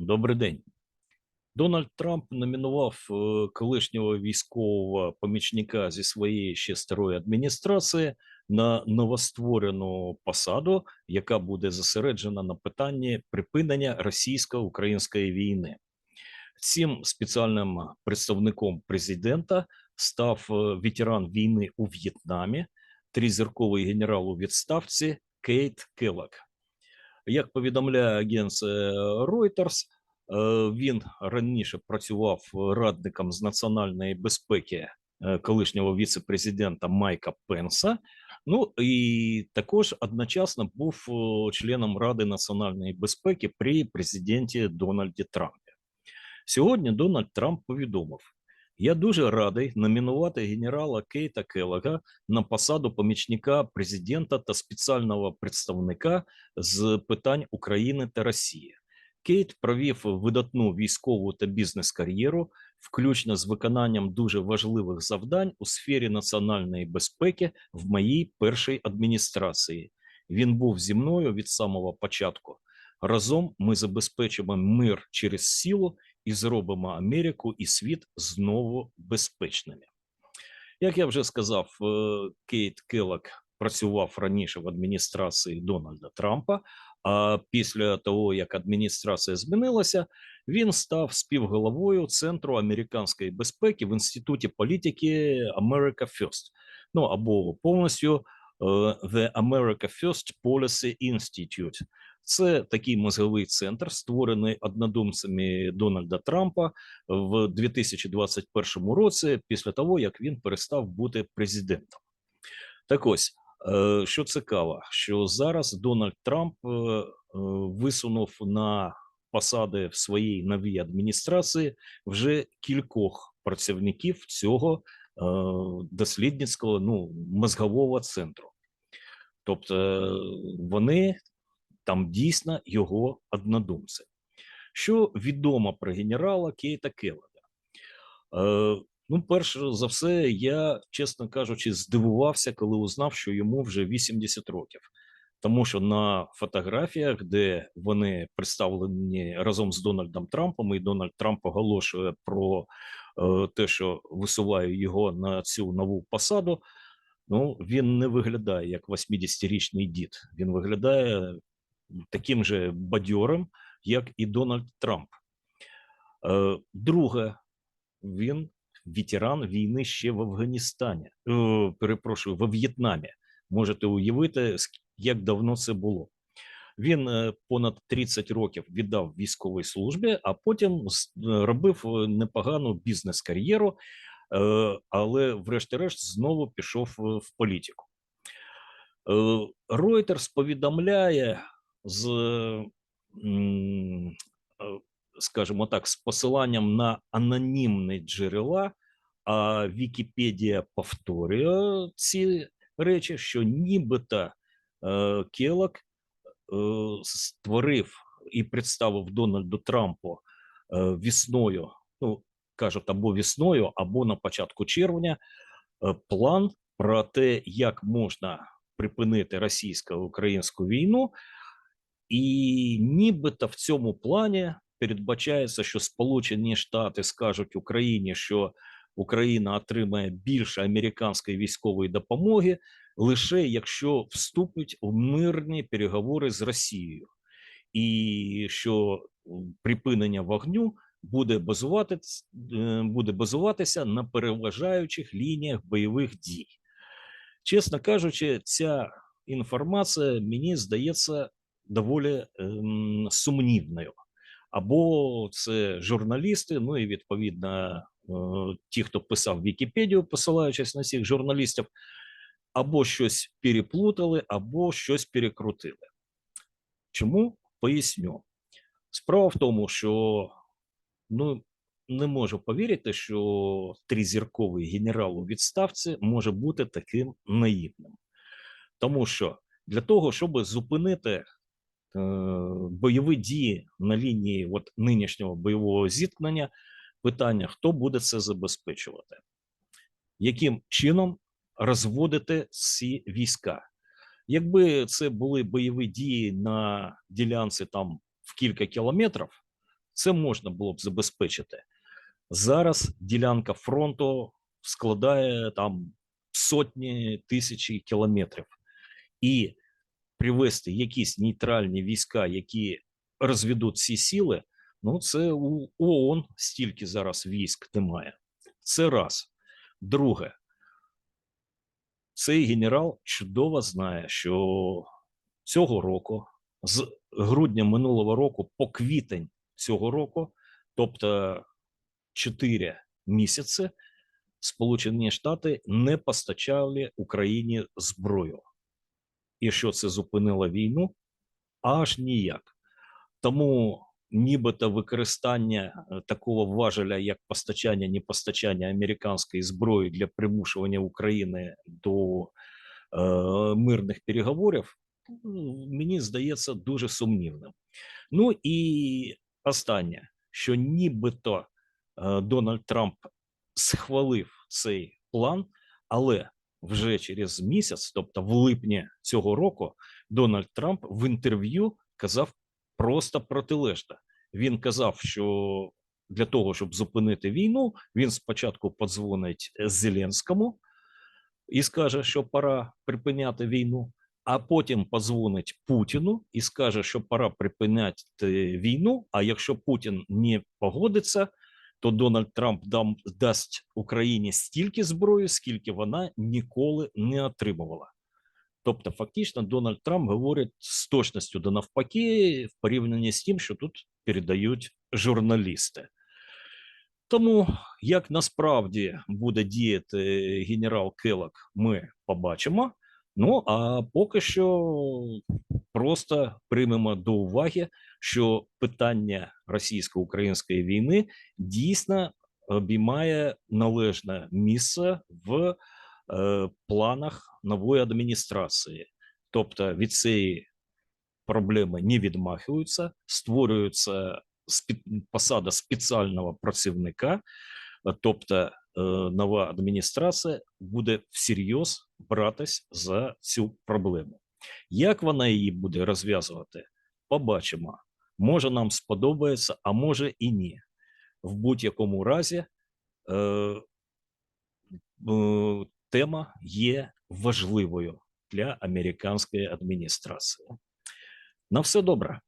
Добрий день. Дональд Трамп номінував е, колишнього військового помічника зі своєї ще старої адміністрації на новостворену посаду, яка буде зосереджена на питанні припинення російсько-української війни. Цим спеціальним представником президента став е, ветеран війни у В'єтнамі, тризірковий генерал у відставці Кейт Келлок. Як повідомляє агенція Reuters, е, він раніше працював радником з національної безпеки е, колишнього віце-президента Майка Пенса. Ну і також одночасно був е, членом Ради національної безпеки при президенті Дональді Трампі. Сьогодні Дональд Трамп повідомив: я дуже радий номінувати генерала Кейта Келлога на посаду помічника президента та спеціального представника з питань України та Росії. Кейт провів видатну військову та бізнес-кар'єру, включно з виконанням дуже важливих завдань у сфері національної безпеки в моїй першій адміністрації. Він був зі мною від самого початку. Разом ми забезпечимо мир через силу і зробимо Америку і світ знову безпечними. Як я вже сказав, е, Кейт Келлок працював раніше в адміністрації Дональда Трампа. А після того, як адміністрація змінилася, він став співголовою Центру американської безпеки в інституті політики America First. Ну або повністю The America First Policy Institute. Це такий мозговий центр, створений однодумцями Дональда Трампа в 2021 році, після того як він перестав бути президентом. Так ось е, що цікаво, що зараз Дональд Трамп е, е, висунув на посади в своїй новій адміністрації вже кількох працівників цього дослідницького ну мозгового центру. Тобто вони там дійсно його однодумці. Що відомо про генерала Кейта Келлога? Е, ну, перш за все, я, чесно кажучи, здивувався, коли узнав, що йому вже 80 років. Тому що на фотографіях, де вони представлені разом з Дональдом Трампом, і Дональд Трамп оголошує про е, те, що висуває його на цю нову посаду. Ну, він не виглядає як 80-річний дід. Він виглядає таким же бадьором, як і Дональд Трамп. Е, друге, він ветеран війни ще в Афганістані. Е, перепрошую, во В'єтнамі. Можете уявити, як давно це було. Він е, понад 30 років віддав військовій службі, а потім робив непогану бізнес-кар'єру, але, врешті-решт, знову пішов в політику. Reuters повідомляє з, скажімо так, з посиланням на анонімні джерела, а Вікіпедія повторює ці речі, що нібито е, Келок е, створив і представив Дональду Трампу е, весною, ну кажуть, або весною, або на початку червня, план про те, як можна припинити російсько-українську війну. І нібито в цьому плані передбачається, що Сполучені Штати скажуть Україні, що Україна отримає більше американської військової допомоги, лише якщо вступить у мирні переговори з Росією, і що припинення вогню буде базуватися, е, буде базуватися на переважаючих лініях бойових дій. Чесно кажучи, ця інформація мені здається доволі ем, сумнівною. Або це журналісти, ну і відповідно е, ті, хто писав Вікіпедію, посилаючись на цих журналістів, або щось переплутали, або щось перекрутили. Чому поясню? Справа в тому, що ну, не можу повірити, що тризірковий генерал у відставці може бути таким наївним. Тому що для того, щоб зупинити Е, бойові дії на лінії от нинішнього бойового зіткнення. Питання: хто буде це забезпечувати? Яким чином розводити ці війська? Якби це були бойові дії на ділянці там в кілька кілометрів, Це можна було б забезпечити. Зараз ділянка фронту складає там сотні тисячі кілометрів, і привести якісь нейтральні війська, які розведуть ці сили. Ну, це у ООН стільки зараз військ немає. Це раз. Друге, цей генерал чудово знає, що цього року, з грудня минулого року по квітень цього року, тобто 4 місяці, Сполучені Штати не постачали Україні зброю. І що це зупинило війну? Аж ніяк. Тому нібито використання е, такого важеля, як постачання, непостачання американської зброї для примушування України до е, мирних переговорів, ну, мені здається дуже сумнівним. Ну і останнє, що нібито е, Дональд Трамп схвалив цей план, але вже через місяць, тобто в липні цього року, Дональд Трамп в інтерв'ю казав просто протилежне. Він казав, що для того, щоб зупинити війну, він спочатку подзвонить Зеленському і скаже, що пора припиняти війну, а потім подзвонить Путіну і скаже, що пора припиняти війну. А якщо Путін не погодиться, то Дональд Трамп дам, дасть Україні стільки зброї, скільки вона ніколи не отримувала. Тобто, фактично, Дональд Трамп говорить з точністю до навпаки, в порівнянні з тим, що тут передають журналісти. Тому як насправді буде діяти генерал Келок, ми побачимо. Ну а поки що просто приймемо до уваги, що питання російсько-української війни дійсно обіймає належне місце в е, планах нової адміністрації. Тобто від цієї проблеми не відмахуються, створюється посада спеціального працівника, тобто е, нова адміністрація буде всерйоз братись за цю проблему. Як вона її буде розв'язувати, побачимо. Може, нам сподобається, а може і ні. В будь-якому разі е, е, тема є важливою для американської адміністрації. На все добре.